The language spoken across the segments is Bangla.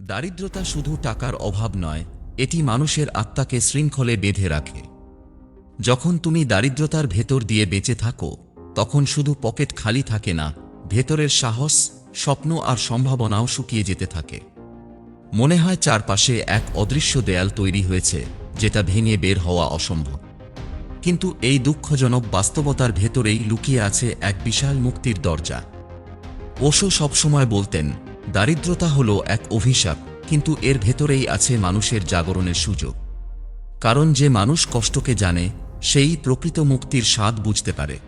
দারিদ্রতা শুধু টাকার অভাব নয়, এটি মানুষের আত্মাকে শৃঙ্খলে বেঁধে রাখে। যখন তুমি দারিদ্রতার ভেতর দিয়ে বেঁচে থাকো, তখন শুধু পকেট খালি থাকে না, ভেতরের সাহস, স্বপ্ন আর সম্ভাবনাও শুকিয়ে যেতে থাকে। মনে হয় চারপাশে এক অদৃশ্য দেয়াল তৈরি হয়েছে, যেটা ভেঙে বের হওয়া অসম্ভব। কিন্তু এই দুঃখজনক বাস্তবতার ভেতরেই লুকিয়ে আছে এক বিশাল মুক্তির দরজা। ওশো সবসময় বলতেন দারিদ্রতা হলো এক অভিশাপ, কিন্তু এর ভেতরেই আছে মানুষের জাগরণের সুযোগ। কারণ যে মানুষ কষ্টকে জানে, সেই প্রকৃত মুক্তির স্বাদ বুঝতে পারে।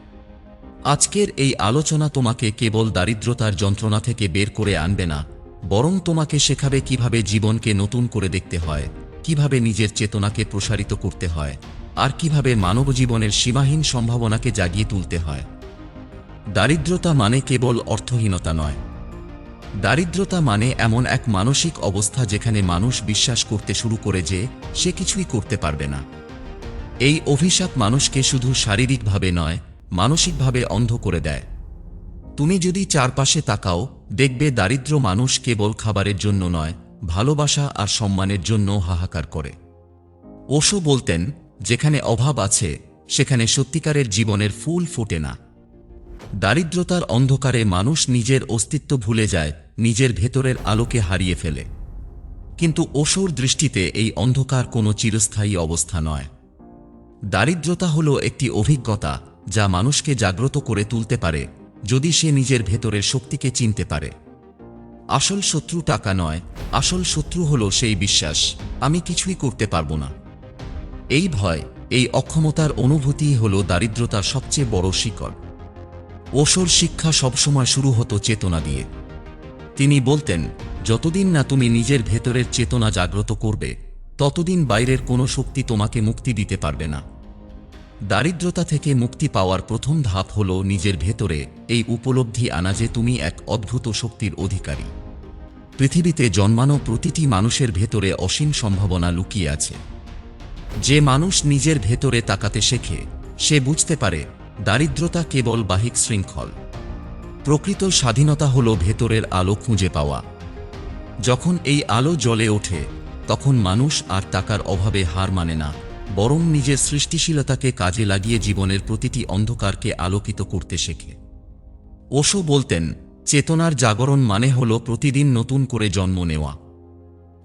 আজকের এই আলোচনা তোমাকে কেবল দারিদ্রতার যন্ত্রণা থেকে বের করে আনবে না, বরং তোমাকে শেখাবে কীভাবে জীবনকে নতুন করে দেখতে হয়, কীভাবে নিজের চেতনাকে প্রসারিত করতে হয়, আর কীভাবে মানব জীবনের সীমাহীন সম্ভাবনাকে জাগিয়ে তুলতে হয়। দারিদ্রতা মানে কেবল অর্থহীনতা নয় দারিদ্রতা মানে এমন এক মানসিক অবস্থা যেখানে মানুষ বিশ্বাস করতে শুরু করে যে সে কিছুই করতে পারবে না। এই অভিশাপ মানুষকে শুধু শারীরিকভাবে নয়, মানসিকভাবে অন্ধ করে দেয়। তুমি যদি চারপাশে তাকাও, দেখবে দারিদ্র মানুষ কেবল খাবারের জন্য নয়, ভালোবাসা আর সম্মানের জন্য হাহাকার করে। ওশো বলতেন, যেখানে অভাব আছে, সেখানে সত্যিকারের জীবনের ফুল ফোটে না। দারিদ্রতার অন্ধকারে মানুষ নিজের অস্তিত্ব ভুলে যায়, নিজের ভেতরের আলোকে হারিয়ে ফেলে। কিন্তু ওশোর দৃষ্টিতে এই অন্ধকার কোনো চিরস্থায়ী অবস্থা নয়। দারিদ্রতা হল একটি অভিজ্ঞতা যা মানুষকে জাগ্রত করে তুলতে পারে, যদি সে নিজের ভেতরের শক্তিকে চিনতে পারে। আসল শত্রু টাকা নয়, আসল শত্রু হল সেই বিশ্বাস, আমি কিছুই করতে পারব না। এই ভয়, এই অক্ষমতার অনুভূতি হল দারিদ্রতার সবচেয়ে বড় শিকড়। ওশোর শিক্ষা সবসময় শুরু হতো চেতনা দিয়ে। তিনি বলতেন, যতদিন না তুমি নিজের ভেতরের চেতনা জাগ্রত করবে, ততদিন বাইরের কোনো শক্তি তোমাকে মুক্তি দিতে পারবে না। দারিদ্রতা থেকে মুক্তি পাওয়ার প্রথম ধাপ হল নিজের ভেতরে এই উপলব্ধি আনা যে তুমি এক অদ্ভুত শক্তির অধিকারী। পৃথিবীতে জন্মানো প্রতিটি মানুষের ভেতরে অসীম সম্ভাবনা লুকিয়ে আছে। যে মানুষ নিজের ভেতরে তাকাতে শেখে, সে বুঝতে পারে দারিদ্রতা কেবল বাহিক শৃঙ্খল। প্রকৃত স্বাধীনতা হল ভেতরের আলো খুঁজে পাওয়া। যখন এই আলো জ্বলে ওঠে, তখন মানুষ আর টাকার অভাবে হার মানে না, বরং নিজের সৃষ্টিশীলতাকে কাজে লাগিয়ে জীবনের প্রতিটি অন্ধকারকে আলোকিত করতে শেখে। ওশো বলতেন, চেতনার জাগরণ মানে হল প্রতিদিন নতুন করে জন্ম নেওয়া।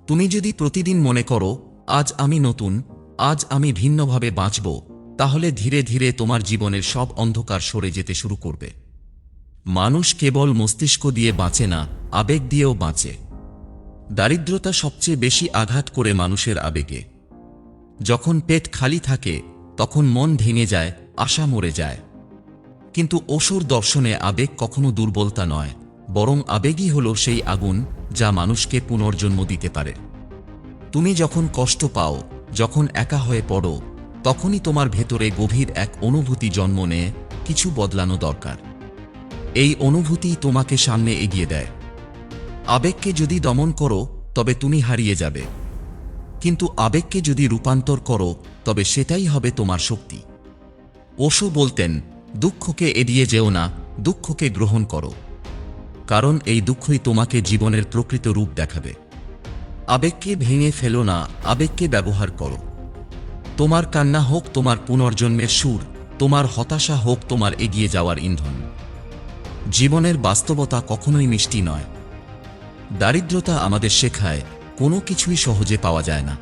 তুমি যদি প্রতিদিন মনে করো, আজ আমি নতুন, আজ আমি ভিন্নভাবে বাঁচব তাহলে ধীরে ধীরে তোমার জীবনের সব অন্ধকার সরে যেতে শুরু করবে। মানুষ কেবল মস্তিষ্ক দিয়ে বাঁচে না, আবেগ দিয়েও বাঁচে। দারিদ্রতা সবচেয়ে বেশি আঘাত করে মানুষের আবেগে। যখন পেট খালি থাকে, তখন মন ভেঙে যায়, আশা মরে যায়। কিন্তু অসুর দর্শনে আবেগ কখনো দুর্বলতা নয়, বরং আবেগই হল সেই আগুন যা মানুষকে পুনর্জন্ম দিতে পারে। তুমি যখন কষ্ট পাও, যখন একা হয়ে পড়ো তখনই তোমার ভেতরে গভীর এক অনুভূতি জন্ম নেয়, কিছু বদলানো দরকার। এই অনুভূতি তোমাকে সামনে এগিয়ে দেয়। আবেগকে যদি দমন করো, তবে তুমি হারিয়ে যাবে। কিন্তু আবেগকে যদি রূপান্তর করো, তবে সেটাই হবে তোমার শক্তি। ওশো বলতেন, দুঃখকে এড়িয়ে যেও না, দুঃখকে গ্রহণ করো। কারণ এই দুঃখই তোমাকে জীবনের প্রকৃত রূপ দেখাবে। আবেগকে ভেঙে ফেলো না, আবেগকে ব্যবহার করো। তোমার কান্না হোক তোমার পুনর্জন্মের সুর, তোমার হতাশা হোক তোমার এগিয়ে যাওয়ার ইন্ধন। জীবনের বাস্তবতা কখনোই মিষ্টি নয়। দারিদ্রতা আমাদের শেখায়, কোনো কিছুই সহজে পাওয়া যায় না।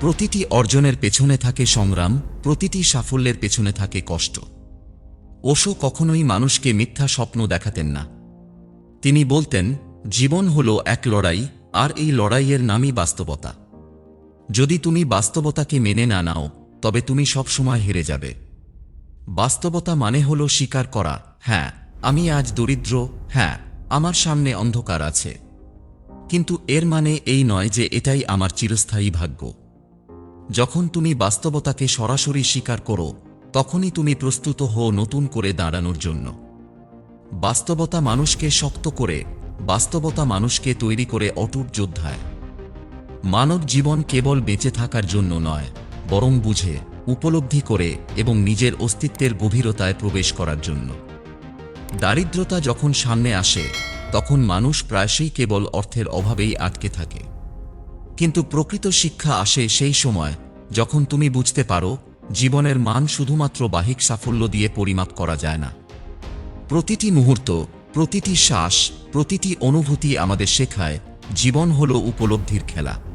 প্রতিটি অর্জনের পেছনে থাকে সংগ্রাম, প্রতিটি সাফল্যের পেছনে থাকে কষ্ট। ওশো কখনোই মানুষকে মিথ্যা স্বপ্ন দেখাতেন না। তিনি বলতেন, জীবন হল এক লড়াই, আর এই লড়াইয়ের নামই বাস্তবতা। যদি তুমি বাস্তবতাকে মেনে না নাও, তবে তুমি সবসময় হেরে যাবে। বাস্তবতা মানে হল স্বীকার করা হ্যাঁ আমি আজ দরিদ্র হ্যাঁ আমার সামনে অন্ধকার আছে। কিন্তু এর মানে এই নয় যে এটাই আমার চিরস্থায়ী ভাগ্য। যখন তুমি বাস্তবতাকে সরাসরি স্বীকার করো, তখনই তুমি প্রস্তুত হও নতুন করে দাঁড়ানোর জন্য। বাস্তবতা মানুষকে শক্ত করে, বাস্তবতা মানুষকে তৈরি করে অটুট যোদ্ধায়। মানব জীবন কেবল বেঁচে থাকার জন্য নয়, বরং বুঝে, উপলব্ধি করে এবং নিজের অস্তিত্বের গভীরতায় প্রবেশ করার জন্য। দারিদ্রতা যখন সামনে আসে, তখন মানুষ প্রায়শই কেবল অর্থের অভাবেই আটকে থাকে। কিন্তু প্রকৃত শিক্ষা আসে সেই সময় যখন তুমি বুঝতে পারো, জীবনের মান শুধুমাত্র বাহিক সাফল্য দিয়ে পরিমাপ করা যায় না। প্রতিটি মুহূর্ত, প্রতিটি শ্বাস, প্রতিটি অনুভূতি আমাদের শেখায়, জীবন হল উপলব্ধির খেলা।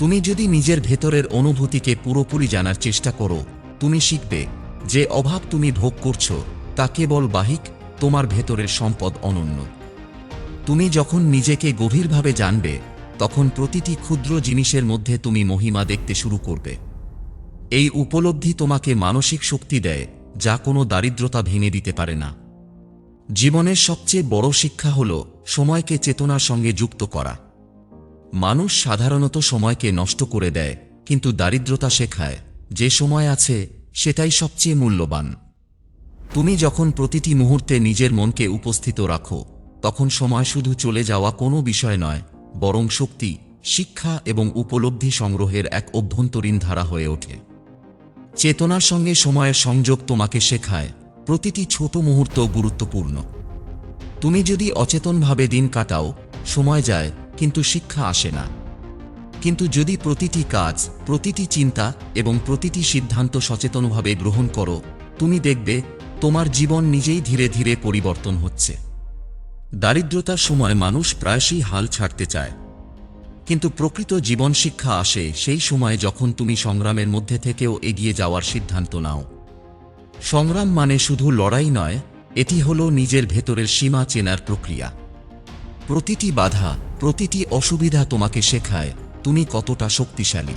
তুমি যদি নিজের ভেতরের অনুভূতিকে পুরোপুরি জানার চেষ্টা করো, তুমি শিখবে যে অভাব তুমি ভোগ করছ, তা কেবল বাহিক, তোমার ভেতরের সম্পদ অনন্য। তুমি যখন নিজেকে গভীরভাবে জানবে, তখন প্রতিটি ক্ষুদ্র জিনিসের মধ্যে তুমি মহিমা দেখতে শুরু করবে। এই উপলব্ধি তোমাকে মানসিক শক্তি দেয়, যা কোনো দারিদ্রতা ভেঙে দিতে পারে না। জীবনের সবচেয়ে বড় শিক্ষা হল সময়কে চেতনার সঙ্গে যুক্ত করা। মানুষ সাধারণত সময়কে নষ্ট করে দেয়, কিন্তু দারিদ্রতা শেখায়। যে সময় আছে, সেটাই সবচেয়ে মূল্যবান। তুমি যখন প্রতিটি মুহূর্তে নিজের মনকে উপস্থিত রাখো, তখন সময় শুধু চলে যাওয়া কোনো বিষয় নয়, বরং শক্তি, শিক্ষা এবং উপলব্ধি সংগ্রহের এক অভ্যন্তরীণ ধারা হয়ে ওঠে। চেতনার সঙ্গে সময়ের সংযোগ তোমাকে শেখায়, প্রতিটি ছোট মুহূর্ত গুরুত্বপূর্ণ। তুমি যদি অচেতনভাবে দিন কাটাও, সময় যায় কিন্তু শিক্ষা আসে না। কিন্তু যদি প্রতিটি কাজ, প্রতিটি চিন্তা এবং প্রতিটি সিদ্ধান্ত সচেতনভাবে গ্রহণ করো, তুমি দেখবে তোমার জীবন নিজেই ধীরে ধীরে পরিবর্তন হচ্ছে। দারিদ্রতার সময় মানুষ প্রায়শই হাল ছাড়তে চায়। কিন্তু প্রকৃত জীবন শিক্ষা আসে সেই সময় যখন তুমি সংগ্রামের মধ্যে থেকেও এগিয়ে যাওয়ার সিদ্ধান্ত নাও। সংগ্রাম মানে শুধু লড়াই নয়, এটি হলো নিজের ভেতরের সীমা চেনার প্রক্রিয়া। প্রতিটি বাধা প্রতিটি অসুবিধা তোমাকে শেখায়, তুমি কতটা শক্তিশালী।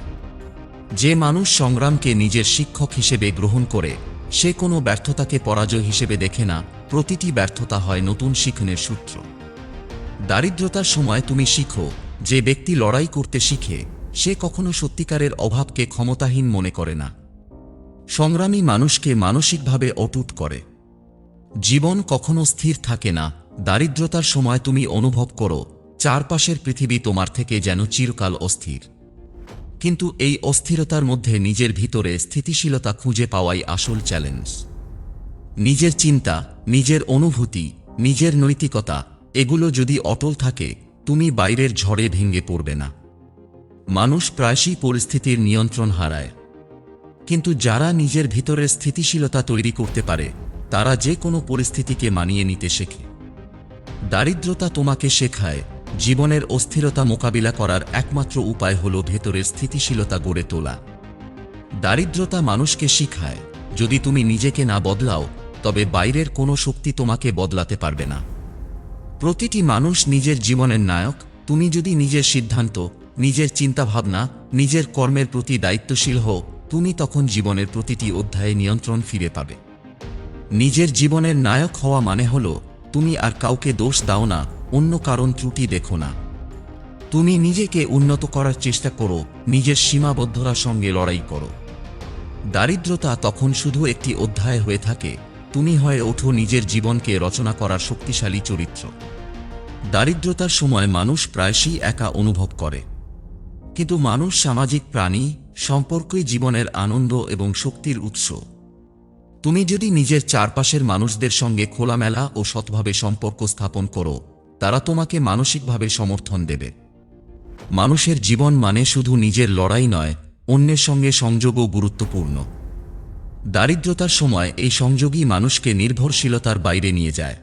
যে মানুষ সংগ্রামকে নিজের শিক্ষক হিসেবে গ্রহণ করে, সে কোনো ব্যর্থতাকে পরাজয় হিসেবে দেখে না, প্রতিটি ব্যর্থতা হয় নতুন শিখনের সূত্র। দারিদ্রতার সময় তুমি শিখো, যে ব্যক্তি লড়াই করতে শিখে, সে কখনো সত্যিকারের অভাবকে ক্ষমতাহীন মনে করে না। সংগ্রামী মানুষকে মানসিকভাবে অটুট করে। জীবন কখনো স্থির থাকে না, দারিদ্রতার সময় তুমি অনুভব করো চারপাশের পৃথিবী তোমার থেকে যেন চিরকাল অস্থির। কিন্তু এই অস্থিরতার মধ্যে নিজের ভিতরে স্থিতিশীলতা খুঁজে পাওয়াই আসল চ্যালেঞ্জ নিজের চিন্তা, নিজের অনুভূতি, নিজের নৈতিকতা, এগুলো যদি অটল থাকে, তুমি বাইরের ঝড়ে ভেঙে পড়বে না। মানুষ প্রায়শই পরিস্থিতির নিয়ন্ত্রণ হারায়। কিন্তু যারা নিজের ভিতরের স্থিতিশীলতা তৈরি করতে পারে, তারা যে কোনো পরিস্থিতিকে মানিয়ে নিতে শেখে। দারিদ্রতা তোমাকে শেখায় জীবনের অস্থিরতা মোকাবিলা করার একমাত্র উপায় হল ভেতরের স্থিতিশীলতা গড়ে তোলা। দারিদ্রতা মানুষকে শিখায়, যদি তুমি নিজেকে না বদলাও, তবে বাইরের কোনো শক্তি তোমাকে বদলাতে পারবে না। প্রতিটি মানুষ নিজের জীবনের নায়ক, তুমি যদি নিজের সিদ্ধান্ত, নিজের চিন্তাভাবনা, নিজের কর্মের প্রতি দায়িত্বশীল হও, তুমি তখন জীবনের প্রতিটি অধ্যায়ে নিয়ন্ত্রণ ফিরে পাবে। নিজের জীবনের নায়ক হওয়া মানে হল, তুমি আর কাউকে দোষ দাও না অন্য কারণ ত্রুটি দেখো না। তুমি নিজেকে উন্নত করার চেষ্টা করো, নিজের সীমাবদ্ধতার সঙ্গে লড়াই করো। দারিদ্রতা তখন শুধু একটি অধ্যায় হয়ে থাকে, তুমি হয়ে ওঠো নিজের জীবনকে রচনা করার শক্তিশালী চরিত্র। দারিদ্রতার সময় মানুষ প্রায়শই একা অনুভব করে। কিন্তু মানুষ সামাজিক প্রাণী, সম্পর্কই জীবনের আনন্দ এবং শক্তির উৎস। তুমি যদি নিজের চারপাশের মানুষদের সঙ্গে খোলামেলা ও সৎভাবে সম্পর্ক স্থাপন করো তারা তোমাকে মানসিকভাবে সমর্থন দেবে। মানুষের জীবন মানে শুধু নিজের লড়াই নয়, অন্যের সঙ্গে সংযোগও গুরুত্বপূর্ণ। দারিদ্রতার সময় এই সংযোগই মানুষকে নির্ভরশীলতার বাইরে নিয়ে যায়।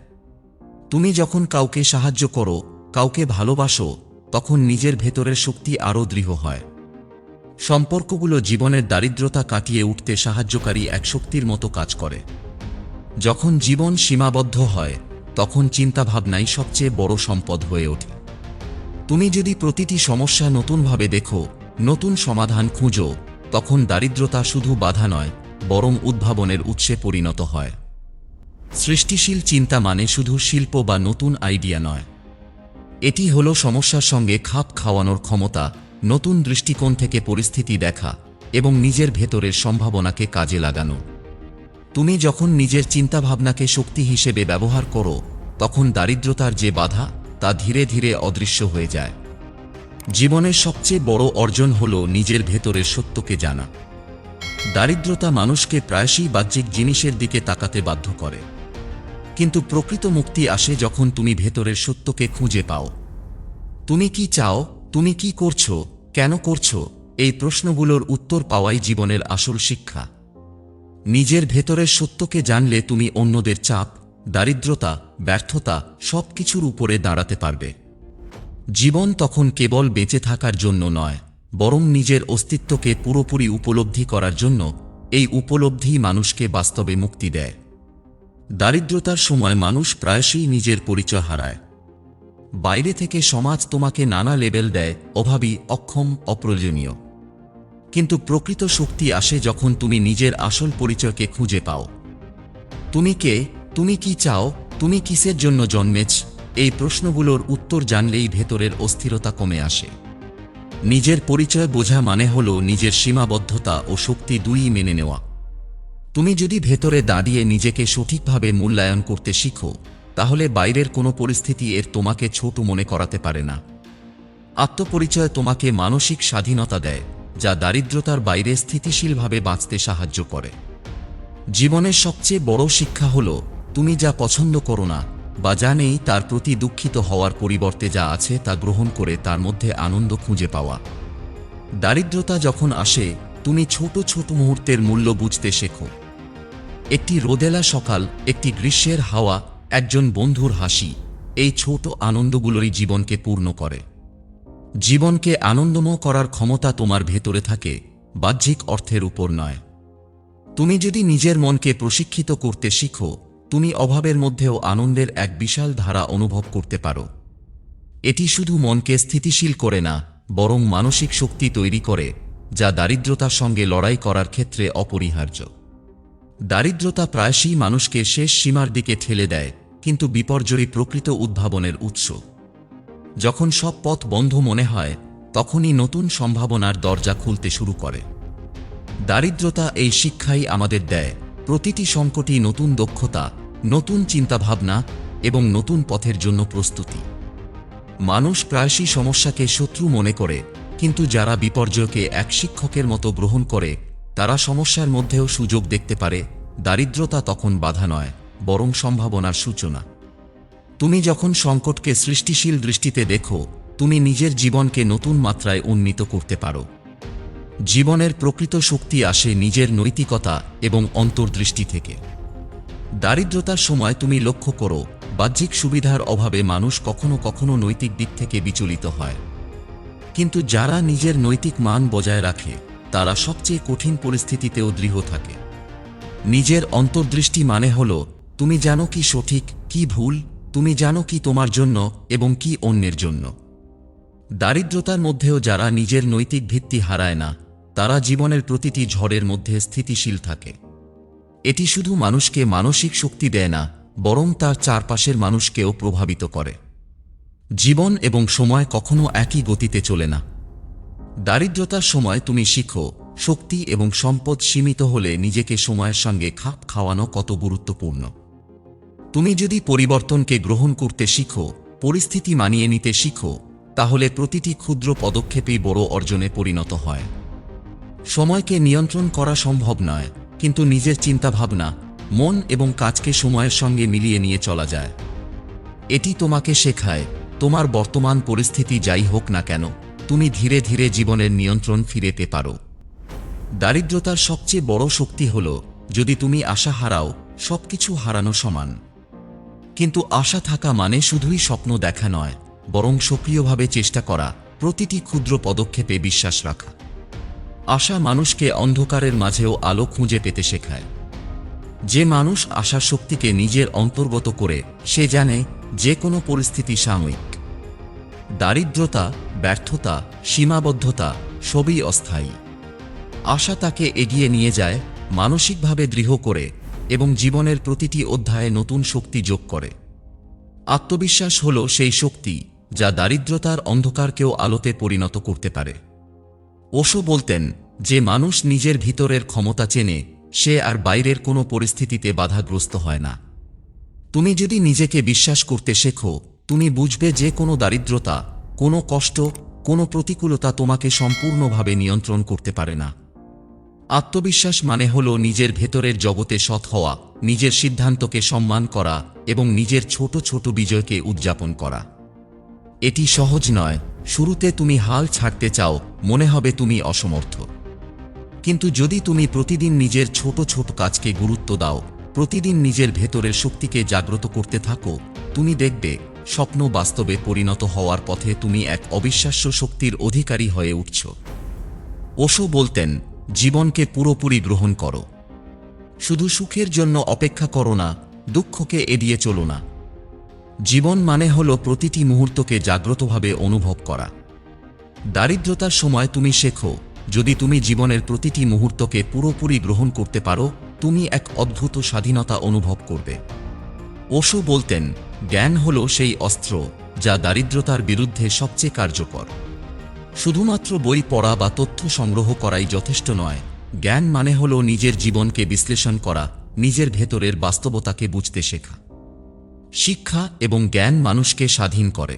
তুমি যখন কাউকে সাহায্য করো, কাউকে ভালোবাসো, তখন নিজের ভেতরের শক্তি আরও দৃঢ় হয়। সম্পর্কগুলো জীবনের দারিদ্রতা কাটিয়ে উঠতে সাহায্যকারী এক শক্তির মতো কাজ করে। যখন জীবন সীমাবদ্ধ হয় তখন চিন্তাভাবনাই সবচেয়ে বড় সম্পদ হয়ে ওঠে। তুমি যদি প্রতিটি সমস্যা নতুনভাবে দেখো, নতুন সমাধান খুঁজো, তখন দারিদ্রতা শুধু বাধা নয়, বরং উদ্ভাবনের উৎসে পরিণত হয়। সৃষ্টিশীল চিন্তা মানে শুধু শিল্প বা নতুন আইডিয়া নয়। এটি হল সমস্যার সঙ্গে খাপ খাওয়ানোর ক্ষমতা, নতুন দৃষ্টিকোণ থেকে পরিস্থিতি দেখা এবং নিজের ভেতরের সম্ভাবনাকে কাজে লাগানো। তুমি যখন নিজের চিন্তাভাবনাকে শক্তি হিসেবে ব্যবহার করো, তখন দারিদ্রতার যে বাধা, তা ধীরে ধীরে অদৃশ্য হয়ে যায়। জীবনের সবচেয়ে বড় অর্জন হল নিজের ভেতরের সত্যকে জানা। দারিদ্রতা মানুষকে প্রায়শই বাহ্যিক জিনিসের দিকে তাকাতে বাধ্য করে। কিন্তু প্রকৃত মুক্তি আসে যখন তুমি ভেতরের সত্যকে খুঁজে পাও। তুমি কি চাও, তুমি কি করছ, কেন করছ, এই প্রশ্নগুলোর উত্তর পাওয়াই জীবনের আসল শিক্ষা। নিজের ভেতরের সত্যকে জানলে তুমি অন্যদের চাপ, দারিদ্রতা, ব্যর্থতা সব কিছুর উপরে দাঁড়াতে পারবে। জীবন তখন কেবল বেঁচে থাকার জন্য নয়, বরং নিজের অস্তিত্বকে পুরোপুরি উপলব্ধি করার জন্য এই উপলব্ধি মানুষকে বাস্তবে মুক্তি দেয়। দারিদ্রতার সময় মানুষ প্রায়শই নিজের পরিচয় হারায়। বাইরে থেকে সমাজ তোমাকে নানা লেবেল দেয়, অভাবী, অক্ষম, অপ্রয়োজনীয়। কিন্তু প্রকৃত শক্তি আসে যখন তুমি নিজের আসল পরিচয়কে খুঁজে পাও। তুমি কে? তুমি কি চাও? তুমি কিসের জন্য জন্মেছ? এই প্রশ্নগুলোর উত্তর জানলেই ভেতরের অস্থিরতা কমে আসে। নিজের পরিচয় বোঝা মানে হল নিজের সীমাবদ্ধতা ও শক্তি দুই মেনে নেওয়া। তুমি যদি ভেতরে দাঁড়িয়ে নিজেকে সঠিকভাবে মূল্যায়ন করতে শিখো, তাহলে বাইরের কোনো পরিস্থিতি এর তোমাকে ছোট মনে করাতে পারে না। আত্মপরিচয় তোমাকে মানসিক স্বাধীনতা দেয়। যা দারিদ্রতার বাইরে স্থিতিশীলভাবে বাঁচতে সাহায্য করে। জীবনের সবচেয়ে বড় শিক্ষা হল, তুমি যা পছন্দ করো না বা যা নেই তার প্রতি দুঃখিত হওয়ার পরিবর্তে যা আছে তা গ্রহণ করে তার মধ্যে আনন্দ খুঁজে পাওয়া। দারিদ্রতা যখন আসে, তুমি ছোট ছোট মুহূর্তের মূল্য বুঝতে শেখো। একটি রোদেলা সকাল, একটি গ্রীষ্মের হাওয়া, একজন বন্ধুর হাসি, এই ছোট আনন্দগুলোরই জীবনকে পূর্ণ করে। জীবনকে আনন্দময় করার ক্ষমতা তোমার ভেতরে থাকে, বাহ্যিক অর্থের উপর নয়। তুমি যদি নিজের মনকে প্রশিক্ষিত করতে শিখো, তুমি অভাবের মধ্যেও আনন্দের এক বিশাল ধারা অনুভব করতে পারো। এটি শুধু মনকে স্থিতিশীল করে না, বরং মানসিক শক্তি তৈরি করে, যা দারিদ্রতার সঙ্গে লড়াই করার ক্ষেত্রে অপরিহার্য। দারিদ্রতা প্রায়শই মানুষকে শেষ সীমার দিকে ঠেলে দেয়, কিন্তু বিপর্যয়ী প্রকৃত উদ্ভাবনের উৎস। যখন সব পথ বন্ধ মনে হয়, তখনই নতুন সম্ভাবনার দরজা খুলতে শুরু করে। দারিদ্রতা এই শিক্ষাই আমাদের দেয়। প্রতিটি সংকটই নতুন দক্ষতা, নতুন চিন্তাভাবনা এবং নতুন পথের জন্য প্রস্তুতি। মানুষ প্রায়শই সমস্যাকে শত্রু মনে করে, কিন্তু যারা বিপর্যয়কে এক শিক্ষকের মতো গ্রহণ করে, তারা সমস্যার মধ্যেও সুযোগ দেখতে পারে। দারিদ্রতা তখন বাধা নয়, বরং সম্ভাবনার সূচনা। তুমি যখন সংকটকে সৃষ্টিশীল দৃষ্টিতে দেখো, তুমি নিজের জীবনকে নতুন মাত্রায় উন্নীত করতে পারো। জীবনের প্রকৃত শক্তি আসে নিজের নৈতিকতা এবং অন্তর্দৃষ্টি থেকে। দারিদ্রতার সময় তুমি লক্ষ্য করো, বাহ্যিক সুবিধার অভাবে মানুষ কখনো কখনো নৈতিক দিক থেকে বিচলিত হয়। কিন্তু যারা নিজের নৈতিক মান বজায় রাখে, তারা সবচেয়ে কঠিন পরিস্থিতিতেও দৃঢ় থাকে। নিজের অন্তর্দৃষ্টি মানে হল, তুমি জানো কি সঠিক, কি ভুল তুমি জানো কি তোমার জন্য এবং কি অন্যের জন্য। দারিদ্রতার মধ্যেও যারা নিজের নৈতিক ভিত্তি হারায় না, তারা জীবনের প্রতিটি ঝড়ের মধ্যে স্থিতিশীল থাকে। এটি শুধু মানুষকে মানসিক শক্তি দেয় না, বরং তার চারপাশের মানুষকেও প্রভাবিত করে। জীবন এবং সময় কখনো একই গতিতে চলে না। দারিদ্রতার সময় তুমি শিখো, শক্তি এবং সম্পদ সীমিত হলে নিজেকে সময়ের সঙ্গে খাপ খাওয়ানো কত গুরুত্বপূর্ণ। তুমি যদি পরিবর্তনকে গ্রহণ করতে শিখো, পরিস্থিতি মানিয়ে নিতে শিখো, তাহলে প্রতিটি ক্ষুদ্র পদক্ষেপেই বড় অর্জনে পরিণত হয়। সময়কে নিয়ন্ত্রণ করা সম্ভব নয়, কিন্তু নিজের চিন্তাভাবনা, মন এবং কাজকে সময়ের সঙ্গে মিলিয়ে নিয়ে চলা যায়। এটি তোমাকে শেখায়, তোমার বর্তমান পরিস্থিতি যাই হোক না কেন, তুমি ধীরে ধীরে জীবনের নিয়ন্ত্রণ ফিরেতে পারো। দারিদ্রতার সবচেয়ে বড় শক্তি হল, যদি তুমি আশা হারাও, সবকিছু হারানো সমান। কিন্তু আশা থাকা মানে শুধুই স্বপ্ন দেখা নয়, বরং সক্রিয়ভাবে চেষ্টা করা, প্রতিটি ক্ষুদ্র পদক্ষেপে বিশ্বাস রাখা। আশা মানুষকে অন্ধকারের মাঝেও আলো খুঁজে পেতে শেখায়। যে মানুষ আশার শক্তিকে নিজের অন্তর্গত করে, সে জানে যে কোনো পরিস্থিতি সাময়িক। দারিদ্রতা, ব্যর্থতা, সীমাবদ্ধতা সবই অস্থায়ী। আশা তাকে এগিয়ে নিয়ে যায়, মানসিকভাবে দৃঢ় করে এবং জীবনের প্রতিটি অধ্যায়ে নতুন শক্তি যোগ করে। আত্মবিশ্বাস হল সেই শক্তি যা দারিদ্রতার অন্ধকারকেও আলোতে পরিণত করতে পারে। ওশো বলতেন, যে মানুষ নিজের ভিতরের ক্ষমতা চেনে, সে আর বাইরের কোনো পরিস্থিতিতে বাধাগ্রস্ত হয় না। তুমি যদি নিজেকে বিশ্বাস করতে শেখো, তুমি বুঝবে যে কোনো দারিদ্রতা, কোনো কষ্ট, কোনো প্রতিকূলতা তোমাকে সম্পূর্ণভাবে নিয়ন্ত্রণ করতে পারে না। আত্মবিশ্বাস মানে হল নিজের ভেতরের জগতে সৎ হওয়া, নিজের সিদ্ধান্তকে সম্মান করা এবং নিজের ছোট ছোট বিজয়কে উদযাপন করা। এটি সহজ নয়, শুরুতে তুমি হাল ছাড়তে চাও, মনে হবে তুমি অসমর্থ। কিন্তু যদি তুমি প্রতিদিন নিজের ছোট ছোট কাজকে গুরুত্ব দাও, প্রতিদিন নিজের ভেতরের শক্তিকে জাগ্রত করতে থাকো, তুমি দেখবে, স্বপ্ন বাস্তবে পরিণত হওয়ার পথে তুমি এক অবিশ্বাস্য শক্তির অধিকারী হয়ে উঠছ। ওশো বলতেন জীবনকে পুরোপুরি গ্রহণ করো। শুধু সুখের জন্য অপেক্ষা করো না, দুঃখকে এড়িয়ে চলো না। জীবন মানে হল প্রতিটি মুহূর্তকে জাগ্রতভাবে অনুভব করা। দারিদ্রতার সময় তুমি শেখো, যদি তুমি জীবনের প্রতিটি মুহূর্তকে পুরোপুরি গ্রহণ করতে পারো, তুমি এক অদ্ভুত স্বাধীনতা অনুভব করবে। ওশো বলতেন, জ্ঞান হল সেই অস্ত্র যা দারিদ্রতার বিরুদ্ধে সবচেয়ে কার্যকর। শুধুমাত্র বই পড়া বা তথ্য সংগ্রহ করাই যথেষ্ট নয়। জ্ঞান মানে হল নিজের জীবনকে বিশ্লেষণ করা, নিজের ভেতরের বাস্তবতাকে বুঝতে শেখা। শিক্ষা এবং জ্ঞান মানুষকে স্বাধীন করে।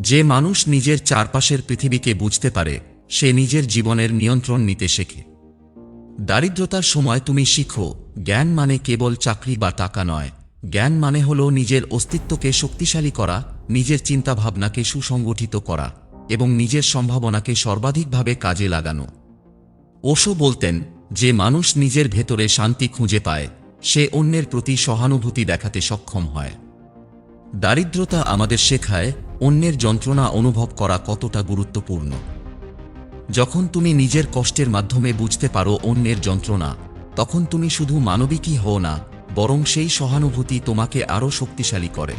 যে মানুষ নিজের চারপাশের পৃথিবীকে বুঝতে পারে, সে নিজের জীবনের নিয়ন্ত্রণ নিতে শেখে। দারিদ্রতার সময় তুমি শিখো, জ্ঞান মানে কেবল চাকরি বা টাকা নয়। জ্ঞান মানে হল নিজের অস্তিত্বকে শক্তিশালী করা, নিজের চিন্তাভাবনাকে সুসংগঠিত করা। এবং নিজের সম্ভাবনাকে সর্বাধিকভাবে কাজে লাগানো। ওশো বলতেন, যে মানুষ নিজের ভেতরে শান্তি খুঁজে পায়, সে অন্যের প্রতি সহানুভূতি দেখাতে সক্ষম হয়। দারিদ্রতা আমাদের শেখায় অন্যের যন্ত্রণা অনুভব করা কতটা গুরুত্বপূর্ণ। যখন তুমি নিজের কষ্টের মাধ্যমে বুঝতে পারো অন্যের যন্ত্রণা, তখন তুমি শুধু মানবিকই হও না, বরং সেই সহানুভূতি তোমাকে আরও শক্তিশালী করে।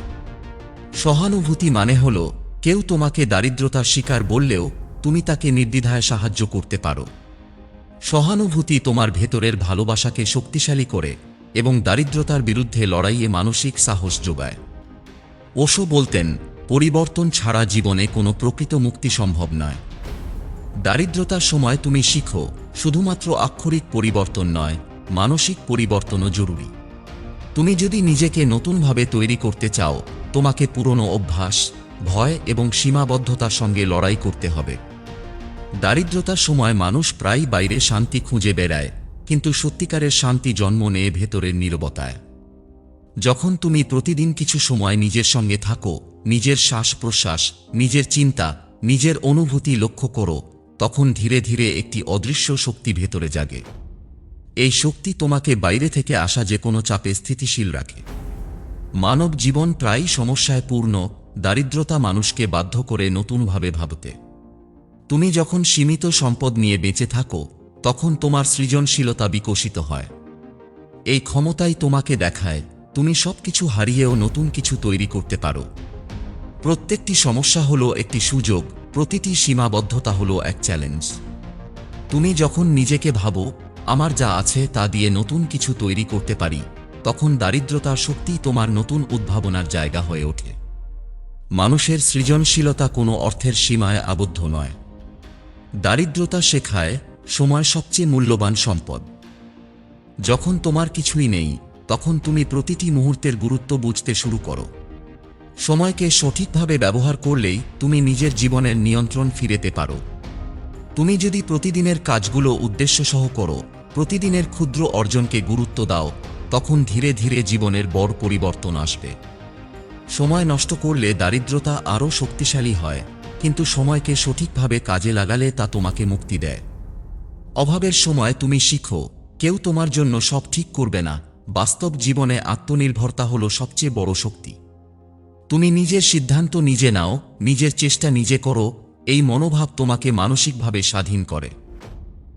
সহানুভূতি মানে হল কেউ তোমাকে দারিদ্রতার শিকার বললেও তুমি তাকে নির্দ্বিধায় সাহায্য করতে পারো। সহানুভূতি তোমার ভেতরের ভালোবাসাকে শক্তিশালী করে এবং দারিদ্রতার বিরুদ্ধে লড়াইয়ে মানসিক সাহস যোগায়। ওশো বলতেন, পরিবর্তন ছাড়া জীবনে কোনো প্রকৃত মুক্তি সম্ভব নয়। দারিদ্রতার সময় তুমি শিখো, শুধুমাত্র আক্ষরিক পরিবর্তন নয়, মানসিক পরিবর্তনও জরুরি। তুমি যদি নিজেকে নতুনভাবে তৈরি করতে চাও, তোমাকে পুরনো অভ্যাস ভয় এবং সীমাবদ্ধতার সঙ্গে লড়াই করতে হবে। দারিদ্রতার সময় মানুষ প্রায় বাইরে শান্তি খুঁজে বেড়ায়, কিন্তু সত্যিকারের শান্তি জন্ম নেয় ভেতরের নীরবতায়। যখন তুমি প্রতিদিন কিছু সময় নিজের সঙ্গে থাকো, নিজের শ্বাস প্রশ্বাস নিজের চিন্তা, নিজের অনুভূতি লক্ষ্য করো, তখন ধীরে ধীরে একটি অদৃশ্য শক্তি ভেতরে জাগে। এই শক্তি তোমাকে বাইরে থেকে আসা যে কোনো চাপে স্থিতিশীল রাখে। মানব জীবন প্রায়ই সমস্যায় পূর্ণ দারিদ্রতা মানুষকে বাধ্য করে নতুনভাবে ভাবতে। তুমি যখন সীমিত সম্পদ নিয়ে বেঁচে থাকো, তখন তোমার সৃজনশীলতা বিকশিত হয়। এই ক্ষমতাই তোমাকে দেখায়, তুমি সবকিছু হারিয়েও নতুন কিছু তৈরি করতে পারো। প্রত্যেকটি সমস্যা হলো একটি সুযোগ, প্রতিটি সীমাবদ্ধতা হলো এক চ্যালেঞ্জ তুমি যখন নিজেকে ভাবো, আমার যা আছে তা দিয়ে নতুন কিছু তৈরি করতে পারি, তখন দারিদ্রতার শক্তি তোমার নতুন উদ্ভাবনার জায়গা হয়ে ওঠে। মানুষের সৃজনশীলতা কোনো অর্থের সীমায় আবদ্ধ নয়। দারিদ্রতা শেখায় সময় সবচেয়ে মূল্যবান সম্পদ। যখন তোমার কিছুই নেই, তখন তুমি প্রতিটি মুহূর্তের গুরুত্ব বুঝতে শুরু করো। সময়কে সঠিকভাবে ব্যবহার করলেই তুমি নিজের জীবনের নিয়ন্ত্রণ ফিরেতে পারো। তুমি যদি প্রতিদিনের কাজগুলো উদ্দেশ্যসহ করো, প্রতিদিনের ক্ষুদ্র অর্জনকে গুরুত্ব দাও, তখন ধীরে ধীরে জীবনের বড় পরিবর্তন আসবে। সময় নষ্ট করলে দারিদ্রতা আরও শক্তিশালী হয়, কিন্তু সময়কে সঠিকভাবে কাজে লাগালে তা তোমাকে মুক্তি দেয়। অভাবের সময় তুমি শিখো, কেউ তোমার জন্য সব ঠিক করবে না, বাস্তব জীবনে আত্মনির্ভরতা হল সবচেয়ে বড় শক্তি। তুমি নিজের সিদ্ধান্ত নিজে নাও, নিজের চেষ্টা নিজে করো, এই মনোভাব তোমাকে মানসিকভাবে স্বাধীন করে।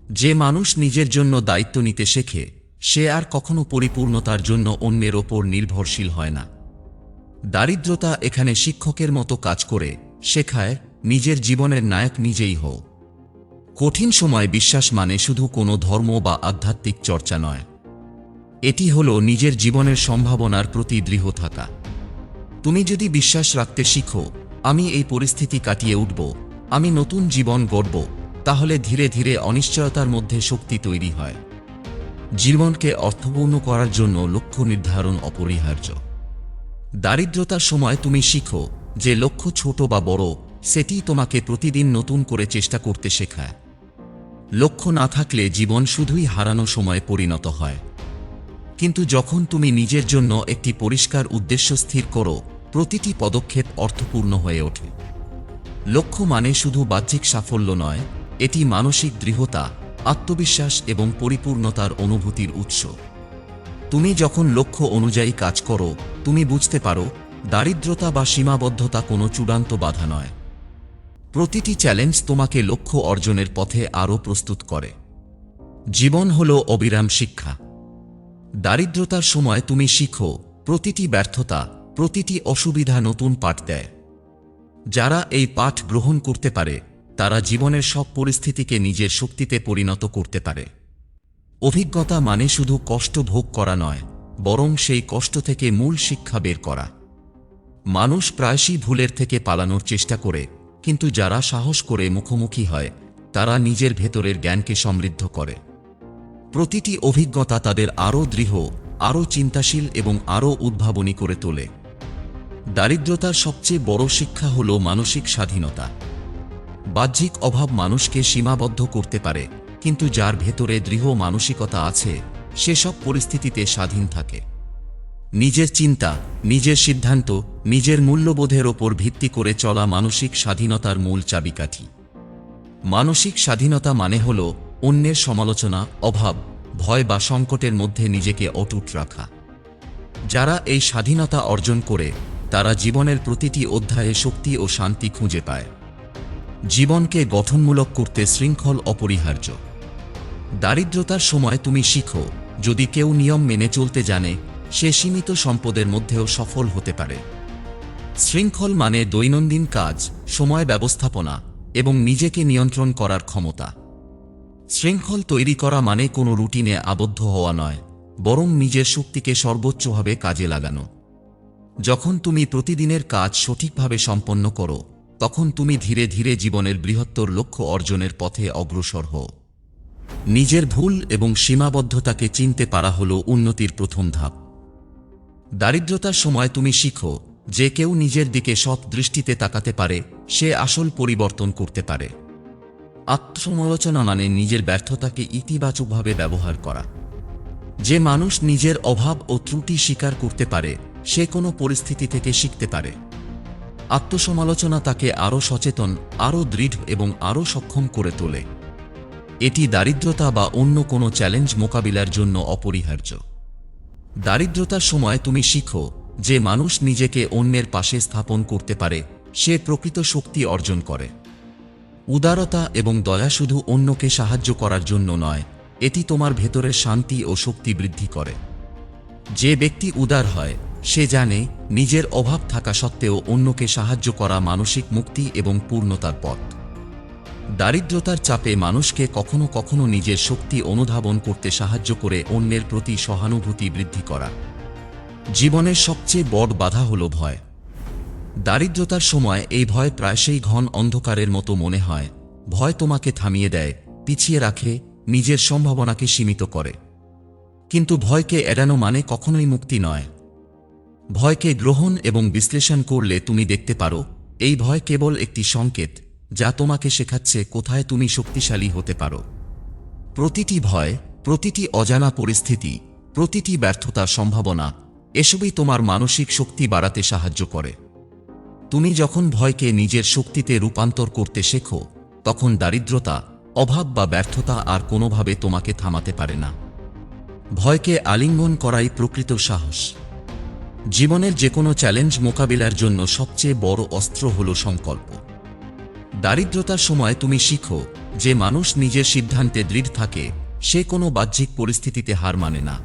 যে মানুষ নিজের জন্য দায়িত্ব নিতে শেখে, সে আর কখনো পরিপূর্ণতার জন্য অন্যের ওপর নির্ভরশীল হয় না। দারিদ্রতা এখানে শিক্ষকের মতো কাজ করে, শেখায়, নিজের জীবনের নায়ক নিজেই হও। কঠিন সময় বিশ্বাস মানে শুধু কোনো ধর্ম বা আধ্যাত্মিক চর্চা নয়। এটি হল নিজের জীবনের সম্ভাবনার প্রতি দৃঢ় থাকা। তুমি যদি বিশ্বাস রাখতে শিখো, আমি এই পরিস্থিতি কাটিয়ে উঠব, আমি নতুন জীবন গড়ব, তাহলে ধীরে ধীরে অনিশ্চয়তার মধ্যে শক্তি তৈরি হয়। জীবনকে অর্থপূর্ণ করার জন্য লক্ষ্য নির্ধারণ অপরিহার্য। দারিদ্রতার সময় তুমি শিখো যে লক্ষ্য ছোট বা বড়, সেটি তোমাকে প্রতিদিন নতুন করে চেষ্টা করতে শেখায়। লক্ষ্য না থাকলে জীবন শুধুই হারানো সময়ে পরিণত হয়। কিন্তু যখন তুমি নিজের জন্য একটি পরিষ্কার উদ্দেশ্য স্থির করো, প্রতিটি পদক্ষেপ অর্থপূর্ণ হয়ে ওঠে। লক্ষ্য মানে শুধু বাহ্যিক সাফল্য নয়, এটি মানসিক দৃঢ়তা, আত্মবিশ্বাস এবং পরিপূর্ণতার অনুভূতির উৎস। তুমি যখন লক্ষ্য অনুযায়ী কাজ করো, তুমি বুঝতে পারো, দারিদ্রতা বা সীমাবদ্ধতা কোনো চূড়ান্ত বাধা নয়। প্রতিটি চ্যালেঞ্জ তোমাকে লক্ষ্য অর্জনের পথে আরও প্রস্তুত করে। জীবন হল অবিরাম শিক্ষা। দারিদ্রতার সময় তুমি শিখো, প্রতিটি ব্যর্থতা, প্রতিটি অসুবিধা নতুন পাঠ দেয়। যারা এই পাঠ গ্রহণ করতে পারে, তারা জীবনের সব পরিস্থিতিকে নিজের শক্তিতে পরিণত করতে পারে। অভিজ্ঞতা মানে শুধু কষ্ট ভোগ করা নয়, বরং সেই কষ্ট থেকে মূল শিক্ষা বের করা। মানুষ প্রায়শই ভুলের থেকে পালানোর চেষ্টা করে, কিন্তু যারা সাহস করে মুখোমুখি হয়, তারা নিজের ভেতরের জ্ঞানকে সমৃদ্ধ করে। প্রতিটি অভিজ্ঞতা তাদের আরও দৃঢ়, আরও চিন্তাশীল এবং আরও উদ্ভাবনী করে তোলে। দারিদ্রতার সবচেয়ে বড় শিক্ষা হল মানসিক স্বাধীনতা। বাহ্যিক অভাব মানুষকে সীমাবদ্ধ করতে পারে কিন্তু যার ভেতরে দৃঢ় মানসিকতা আছে সেসব পরিস্থিতিতে স্বাধীন থাকে। নিজের চিন্তা, নিজের সিদ্ধান্ত, নিজের মূল্যবোধের ওপর ভিত্তি করে চলা মানসিক স্বাধীনতার মূল চাবিকাঠি। মানসিক স্বাধীনতা মানে হল অন্যের সমালোচনা, অভাব, ভয় বা সংকটের মধ্যে নিজেকে অটুট রাখা। যারা এই স্বাধীনতা অর্জন করে, তারা জীবনের প্রতিটি অধ্যায়ে শক্তি ও শান্তি খুঁজে পায়। জীবনকে গঠনমূলক করতে শৃঙ্খল অপরিহার্য। দারিদ্রতার সময় তুমি শিখো, যদি কেউ নিয়ম মেনে চলতে জানে, সে সীমিত সম্পদের মধ্যেও সফল হতে পারে। শৃঙ্খল মানে দৈনন্দিন কাজ, সময় ব্যবস্থাপনা এবং নিজেকে নিয়ন্ত্রণ করার ক্ষমতা। শৃঙ্খল তৈরি করা মানে কোনো রুটিনে আবদ্ধ হওয়া নয়, বরং নিজের শক্তিকে সর্বোচ্চভাবে কাজে লাগানো। যখন তুমি প্রতিদিনের কাজ সঠিকভাবে সম্পন্ন করো, তখন তুমি ধীরে ধীরে জীবনের বৃহত্তর লক্ষ্য অর্জনের পথে অগ্রসর হও। নিজের ভুল এবং সীমাবদ্ধতাকে চিনতে পারা হল উন্নতির প্রথম ধাপ। দারিদ্রতার সময় তুমি শিখো, যে কেউ নিজের দিকে সৎ দৃষ্টিতে তাকাতে পারে, সে আসল পরিবর্তন করতে পারে। আত্মসমালোচনা মানে নিজের ব্যর্থতাকে ইতিবাচকভাবে ব্যবহার করা। যে মানুষ নিজের অভাব ও ত্রুটি স্বীকার করতে পারে, সে কোনো পরিস্থিতি থেকে শিখতে পারে। আত্মসমালোচনা তাকে আরও সচেতন, আরও দৃঢ় এবং আরও সক্ষম করে তোলে। এটি দারিদ্রতা বা অন্য কোনো চ্যালেঞ্জ মোকাবিলার জন্য অপরিহার্য। দারিদ্রতার সময় তুমি শিখো যে মানুষ নিজেকে অন্যের পাশে স্থাপন করতে পারে, সে প্রকৃত শক্তি অর্জন করে। উদারতা এবং দয়া শুধু অন্যকে সাহায্য করার জন্য নয়, এটি তোমার ভেতরের শান্তি ও শক্তি বৃদ্ধি করে। যে ব্যক্তি উদার হয়, সে জানে নিজের অভাব থাকা সত্ত্বেও অন্যকে সাহায্য করা মানসিক মুক্তি এবং পূর্ণতার পথ। দারিদ্রতার চাপে মানুষকে কখনো কখনো নিজের শক্তি অনুধাবন করতে সাহায্য করে অন্যের প্রতি সহানুভূতি বৃদ্ধি করা। জীবনের সবচেয়ে বড় বাধা হল ভয়। দারিদ্রতার সময় এই ভয় প্রায়শই ঘন অন্ধকারের মতো মনে হয়। ভয় তোমাকে থামিয়ে দেয়, পিছিয়ে রাখে, নিজের সম্ভাবনাকে সীমিত করে। কিন্তু ভয়কে এড়ানো মানে কখনোই মুক্তি নয়। ভয়কে গ্রহণ এবং বিশ্লেষণ করলে তুমি দেখতে পারো, এই ভয় কেবল একটি সংকেত। যা তোমাকে শেখাচ্ছে কোথায় তুমি শক্তিশালী হতে পারো। প্রতিটি ভয়, প্রতিটি অজানা পরিস্থিতি, প্রতিটি ব্যর্থতার সম্ভাবনা, এসবই তোমার মানসিক শক্তি বাড়াতে সাহায্য করে। তুমি যখন ভয়কে নিজের শক্তিতে রূপান্তর করতে শেখো, তখন দারিদ্রতা, অভাব বা ব্যর্থতা আর কোনোভাবে তোমাকে থামাতে পারে না। ভয়কে আলিঙ্গন করাই প্রকৃত সাহস। জীবনের যে কোনো চ্যালেঞ্জ মোকাবিলার জন্য সবচেয়ে বড় অস্ত্র হল সংকল্প। দারিদ্রতার সময় তুমি শিখো, যে মানুষ নিজের সিদ্ধান্তে দৃঢ় থাকে, সে কোনো বাহ্যিক পরিস্থিতিতে হার মানে না।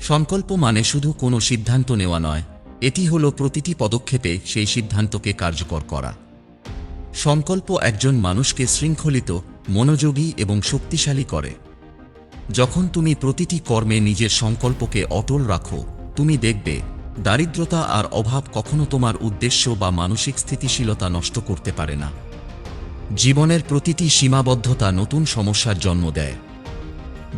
সংকল্প মানে শুধু কোনো সিদ্ধান্ত নেওয়া নয়, এটি হলো প্রতিটি পদক্ষেপে সেই সিদ্ধান্তকে কার্যকর করা। সংকল্প একজন মানুষকে শৃঙ্খলিত, মনোযোগী এবং শক্তিশালী করে। যখন তুমি প্রতিটি কর্মে নিজের সংকল্পকে অটল রাখো, তুমি দেখবে, দারিদ্রতা আর অভাব কখনো তোমার উদ্দেশ্য বা মানসিক স্থিতিশীলতা নষ্ট করতে পারে না। জীবনের প্রতিটি সীমাবদ্ধতা নতুন সমস্যার জন্ম দেয়।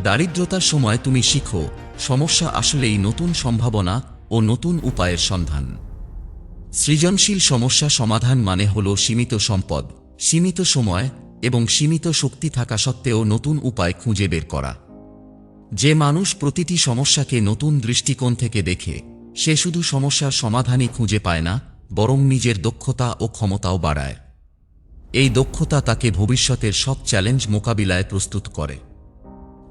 দারিদ্রতার সময় তুমি শিখো, সমস্যা আসলেই নতুন সম্ভাবনা ও নতুন উপায়ের সন্ধান। সৃজনশীল সমস্যা সমাধান মানে হল সীমিত সম্পদ, সীমিত সময় এবং সীমিত শক্তি থাকা সত্ত্বেও নতুন উপায় খুঁজে বের করা। যে মানুষ প্রতিটি সমস্যাকে নতুন দৃষ্টিকোণ থেকে দেখে, সে শুধু সমস্যার সমাধানই খুঁজে পায় না, বরং নিজের দক্ষতা ও ক্ষমতাও বাড়ায়। এই দক্ষতা তাকে ভবিষ্যতের সব চ্যালেঞ্জ মোকাবিলায় প্রস্তুত করে।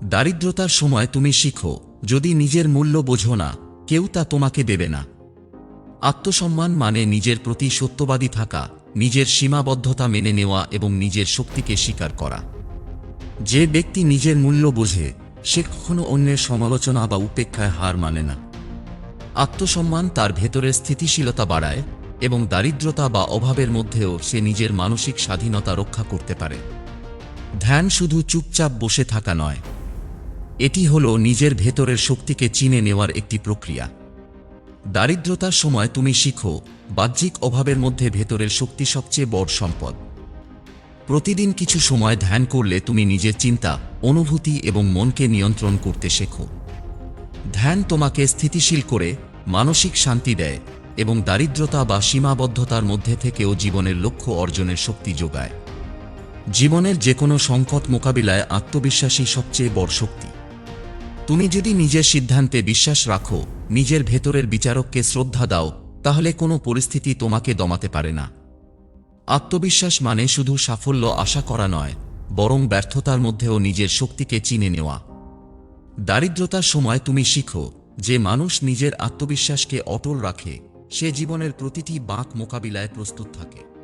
দারিদ্রতার সময় তুমি শিখো, যদি নিজের মূল্য বোঝো না, কেউ তা তোমাকে দেবে না। আত্মসম্মান মানে নিজের প্রতি সত্যবাদী থাকা, নিজের সীমাবদ্ধতা মেনে নেওয়া এবং নিজের শক্তিকে স্বীকার করা। যে ব্যক্তি নিজের মূল্য বোঝে, সে কখনো অন্যের সমালোচনা বা উপেক্ষায় হার মানে না। আত্মসম্মান তার ভেতরের স্থিতিশীলতা বাড়ায় এবং দারিদ্রতা বা অভাবের মধ্যেও সে নিজের মানসিক স্বাধীনতা রক্ষা করতে পারে। ধ্যান শুধু চুপচাপ বসে থাকা নয়, এটি হল নিজের ভেতরের শক্তিকে চিনে নেওয়ার একটি প্রক্রিয়া। দারিদ্রতার সময় তুমি শিখো, বাহ্যিক অভাবের মধ্যে ভেতরের শক্তি সবচেয়ে বড় সম্পদ। প্রতিদিন কিছু সময় ধ্যান করলে তুমি নিজের চিন্তা, অনুভূতি এবং মনকে নিয়ন্ত্রণ করতে শেখো। ধ্যান তোমাকে স্থিতিশীল করে, মানসিক শান্তি দেয় এবং দারিদ্রতা বা সীমাবদ্ধতার মধ্যে থেকেও জীবনের লক্ষ্য অর্জনের শক্তি যোগায়। জীবনের যে কোনো সংকট মোকাবিলায় আত্মবিশ্বাসী সবচেয়ে বড় শক্তি। তুমি যদি নিজের সিদ্ধান্তে বিশ্বাস রাখো, নিজের ভেতরের বিচারককে শ্রদ্ধা দাও, তাহলে কোনো পরিস্থিতি তোমাকে দমাতে পারে না। আত্মবিশ্বাস মানে শুধু সাফল্য আশা করা নয়, বরং ব্যর্থতার মধ্যেও নিজের শক্তিকে চিনে নেওয়া। দারিদ্রতার সময় তুমি শিখো যে মানুষ নিজের আত্মবিশ্বাসকে অটল রাখে। সে জীবনের প্রতিটি বাঁক মোকাবিলায় প্রস্তুত থাকে।